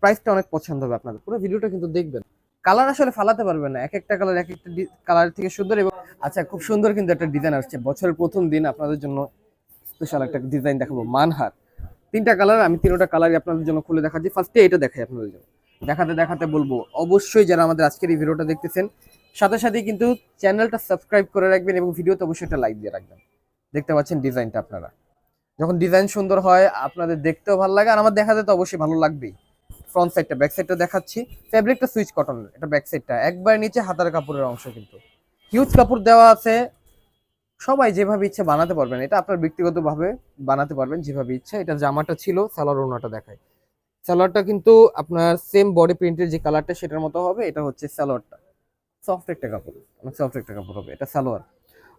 প্রাইসটা অনেক পছন্দ হবে আপনাদের। পুরো ভিডিওটা কিন্তু দেখবেন। কালার আসলে ফালাতে পারবেন না। এক একটা কালার এক একটা কালার থেকে সুন্দর এবং আচ্ছা খুব সুন্দর কিন্তু একটা ডিজাইন আসছে। বছরের প্রথম দিন আপনাদের জন্য স্পেশাল একটা ডিজাইন দেখাবো। মানহার। তিনটা কালার আমি তিনটা কালারই আপনাদের জন্য খুলে দেখাচ্ছি। ফার্স্টে এটা দেখাই আপনাদের জন্য। দেখাতে দেখাতে বলব, অবশ্যই যারা আমাদের আজকের এই ভিডিওটা দেখতেছেন, সাথে সাথে কিন্তু চ্যানেলটা সাবস্ক্রাইব করে রাখবেন এবং ভিডিওতে অবশ্যই একটা লাইক দিয়ে রাখবেন। দেখতে পাচ্ছেন ডিজাইনটা আপনারা। যখন ডিজাইন সুন্দর হয়, আপনাদের দেখতেও ভালো লাগে, আর আমার দেখাতে তো অবশ্যই ভালো লাগবেই। ফ্রন্ট সাইডটা ব্যাক সাইডটা দেখাচ্ছি। ফ্যাব্রিকটা সুইচ কটনের এটা ব্যাক সাইডটা একবার নিচে হাতার কাপড়ের অংশ কিন্তু। হিউজ কাপড় দেওয়া আছে। সবাই যেভাবে ইচ্ছে বানাতে পারবেন, এটা আপনার ব্যক্তিগতভাবে বানাতে পারবেন যেভাবে ইচ্ছে। এটা জামাটা ছিল, সালোয়ার ওনাটা দেখায় সালোয়ারটা কিন্তু আপনার সেম বডি প্রিন্টের যে কালারটা সেটার মতো হবে। এটা হচ্ছে সালোয়ারটা। সফট একটা কাপড়, অনেক সফট একটা কাপড় হবে। এটা সালোয়ার।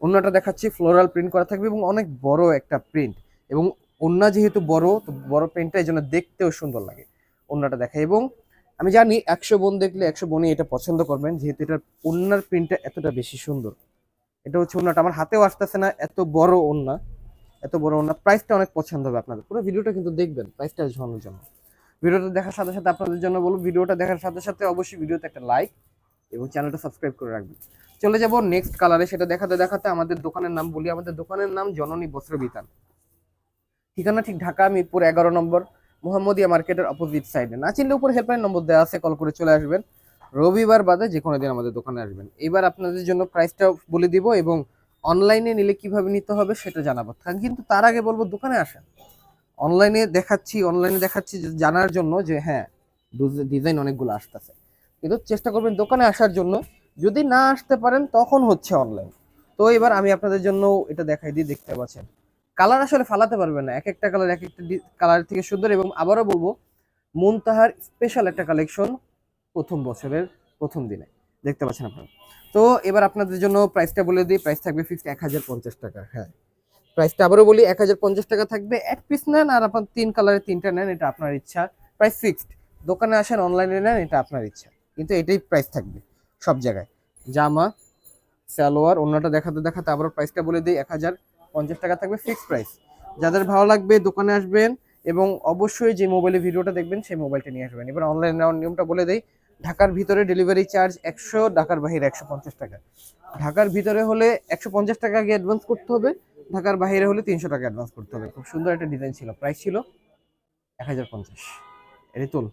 অন্যটা দেখাচ্ছি ফ্লোরাল প্রিন্ট করা থাকবে এবং অনেক বড় একটা প্রিন্ট এবং অন্য যেহেতু বড়, তো বড় প্রিন্টটা এই জন্য দেখতেও সুন্দর লাগে। অন্যটা দেখা এবং আমি জানি একশো বোন দেখলে একশো বোনই এটা পছন্দ করবেন, যেহেতু এটার ওন্নার প্রিন্টটা এতটা বেশি সুন্দর। এটা হচ্ছে ওন্নাটা, আমার হাতেও আসতেছে না, এত বড় ওন্না, এত বড় ওন্না প্রাইসটা অনেক পছন্দ হবে আপনাদের। পুরো ভিডিওটা কিন্তু দেখবেন প্রাইসটা জানানোর জন্য। ভিডিওটা দেখার সাথে সাথে আপনাদের জন্য বলব, ভিডিওটা দেখার সাথে সাথে অবশ্যই ভিডিওতে একটা লাইক এবং চ্যানেলটা সাবস্ক্রাইব করে রাখবেন। চলে যাব নেক্সট কালারে সেটা দেখাতে দেখাতে আমাদের দোকানের নাম বলি। আমাদের দোকানের নাম জননী বস্ত্র বিতান। ঠিকানা ঠিক ঢাকা মিরপুর এগারো নম্বর। মোহাম্মদিয়া মার্কেটের অপোজিট সাইডে না চিনলে উপর হেল্পলাইন নম্বর দেওয়া আছে কল করে চলে আসবেন। রবিবার বাদে যে কোনো দিন আমাদের দোকানে আসবেন। এবার আপনাদের জন্য প্রাইসটা বলে দিব এবং অনলাইনে নিলে কীভাবে নিতে হবে সেটা জানাব। কিন্তু তার আগে বলব, দোকানে আসেন। অনলাইনে দেখাচ্ছি অনলাইনে দেখাচ্ছি জানার জন্য যে হ্যাঁ ডিজাইন অনেকগুলো আসতেছে। কিন্তু চেষ্টা করবেন দোকানে আসার জন্য। যদি না আসতে পারেন, তখন হচ্ছে অনলাইন তো এবার আমি আপনাদের জন্য এটা দেখাই দিয়ে দেখতে পাচ্ছেন। কালার আসলে ফালাতে পারবেন না। এক একটা কালার এক একটা কালার থেকে সুন্দর এবং আবারও বলব, মুনতাহার স্পেশাল একটা কালেকশন প্রথম বছরের প্রথম দিনে। দেখতে পাচ্ছেন আপনারা। তো এবার আপনাদের জন্য প্রাইসটা বলে দিই। প্রাইস থাকবে ফিক্সড এক হাজার পঞ্চাশ টাকা হ্যাঁ। প্রাইসটা আবারও বলি, এক হাজার পঞ্চাশ টাকা থাকবে। এক পিস নেন আর আপনার তিন কালারের তিনটা নেন, এটা আপনার ইচ্ছা। প্রাইস ফিক্সড দোকানে আসেন অনলাইনে নেন, এটা আপনার ইচ্ছা। কিন্তু এটাই প্রাইস থাকবে সব জায়গায়। জামা, সালোয়ার অন্যটা দেখাতে দেখাতে আবার প্রাইসটা বলে দিই, এক হাজার পঞ্চাশ টাকা থাকবে ফিক্সড প্রাইস যাদের ভালো লাগবে দোকানে আসবেন এবং অবশ্যই যে মোবাইলে ভিডিওটা দেখবেন, সেই মোবাইলটা নিয়ে আসবেন। এবার অনলাইন নেওয়ার নিয়মটা বলে দেই, ঢাকার ভিতরে ডেলিভারি চার্জ একশো, ঢাকার বাহিরে একশো পঞ্চাশ টাকা। ঢাকার ভিতরে হলে একশো পঞ্চাশ টাকা আগে অ্যাডভান্স করতে হবে, ঢাকার বাইরে হলে তিনশো টাকা অ্যাডভান্স করতে হবে। খুব সুন্দর একটা ডিজাইন ছিল প্রাইস ছিল এক হাজার পঞ্চাশ। এটি তুল